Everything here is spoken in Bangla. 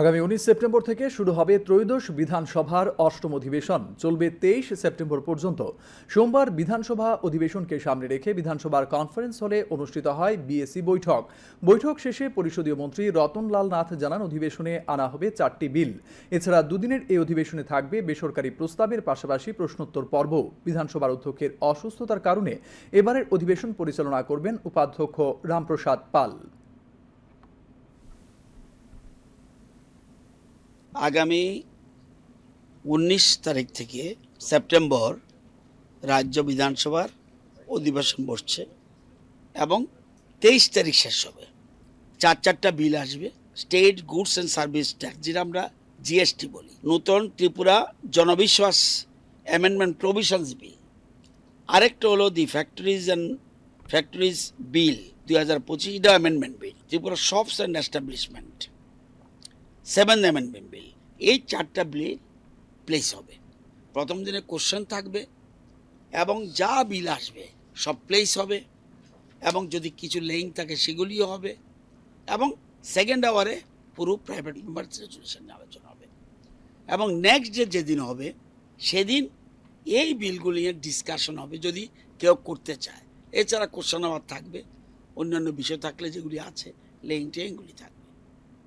আগামী উনিশ সেপ্টেম্বর থেকে শুরু হবে ত্রয়োদশ বিধানসভার অষ্টম অধিবেশন। চলবে তেইশ সেপ্টেম্বর পর্যন্ত। সোমবার বিধানসভা অধিবেশনকে সামনে রেখে বিধানসভার কনফারেন্স হলে অনুষ্ঠিত হয় বিএসসি বৈঠক। বৈঠক শেষে পরিষদীয় মন্ত্রী রতনলাল নাথ জানান, অধিবেশনে আনা হবে চারটি বিল। এছাড়া দুদিনের এই অধিবেশনে থাকবে বেসরকারি প্রস্তাবের পাশাপাশি প্রশ্নোত্তর পর্ব। বিধানসভার অধ্যক্ষের অসুস্থতার কারণে এবারের অধিবেশন পরিচালনা করবেন উপাধ্যক্ষ রামপ্রসাদ পাল। আগামী উনিশ তারিখ থেকে সেপ্টেম্বর রাজ্য বিধানসভার অধিবেশন বসছে এবং তেইশ তারিখ শেষ হবে। চার চারটা বিল আসবে। State goods and service tax, যেটা আমরা জিএসটি বলি, নতুন ত্রিপুরা জনবিশ্বাস অ্যামেন্ডমেন্ট প্রভিশনস বিল। আরেকটা হলো the factories and factories bill, দুই হাজার পঁচিশ amendment bill Tripura shops and establishment. Seven amendment bill এই চারটা বিল প্লেস হবে। প্রথম দিনে কোশ্চেন থাকবে এবং যা বিল আসবে সব প্লেস হবে এবং যদি কিছু লেইং থাকে সেগুলিও হবে এবং সেকেন্ড আওয়ারে পুরো প্রাইভেট মেম্বার রেজুলেশন আলোচনা হবে। এবং নেক্সট ডে যেদিন হবে সেদিন এই বিলগুলি নিয়ে ডিসকাশন হবে যদি কেউ করতে চায়। এছাড়া কোশ্চেন আওয়ার থাকবে। অন্যান্য বিষয় থাকলে যেগুলি আছে লেইং টেইংগুলি থাকবে।